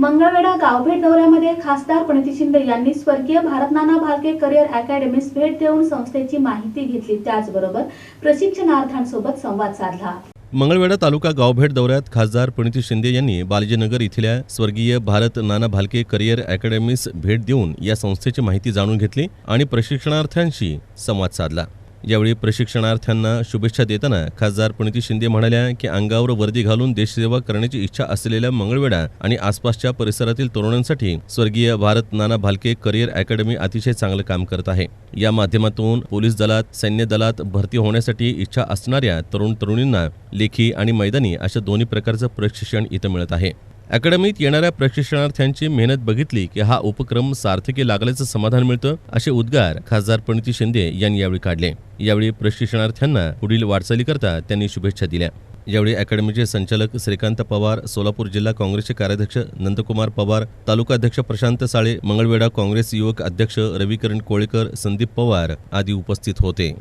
मंगळवेढा गावभेट दौऱ्यामध्ये खासदार प्रणिती शिंदे यांनी स्वर्गीय भारतनाना भालके करिअर अकॅडमीस भेट देऊन संस्थेची माहिती घेतली. त्याचबरोबर प्रशिक्षणार्थ्यांसोबत संवाद साधला. मंगळवेढा तालुका गावभेट दौऱ्यात खासदार प्रणिती शिंदे यांनी बालाजीनगर इथल्या स्वर्गीय भारत नाना भालके करिअर अकॅडमीस भेट देऊन या संस्थेची माहिती जाणून घेतली आणि प्रशिक्षणार्थ्यांशी संवाद साधला. यावेळी प्रशिक्षणार्थ्यांना शुभेच्छा देताना खासदार प्रणिती शिंदे म्हणाल्या की अंगावर वर्दी घालून देशसेवा करण्याची इच्छा असलेल्या मंगळवेढा आणि आसपासच्या परिसरातील तरुणांसाठी स्वर्गीय भारत नाना भालके करिअर अकॅडमी अतिशय चांगलं काम करत आहे. या माध्यमातून पोलीस दलात सैन्य दलात भरती होण्यासाठी इच्छा असणाऱ्या तरुण तरुणींना लेखी आणि मैदानी अशा दोन्ही प्रकारचं प्रशिक्षण इथं मिळत आहे. अकॅडमीत येणाऱ्या प्रशिक्षणार्थ्यांची मेहनत बघितली की हा उपक्रम सार्थकी लागल्याचं समाधान मिळतं असे उद्गार खासदार प्रणिती शिंदे यांनी यावेळी काढले. यावेळी प्रशिक्षणार्थ्यांना पुढील वाटचालीकरता त्यांनी शुभेच्छा दिल्या. यावेळी अकॅडमीचे संचालक श्रीकांत पवार सोलापूर जिल्हा काँग्रेसचे कार्याध्यक्ष नंदकुमार पवार तालुका अध्यक्ष प्रशांत साळे मंगळवेढा काँग्रेस युवक अध्यक्ष रविकरण कोळेकर संदीप पवार आदी उपस्थित होते.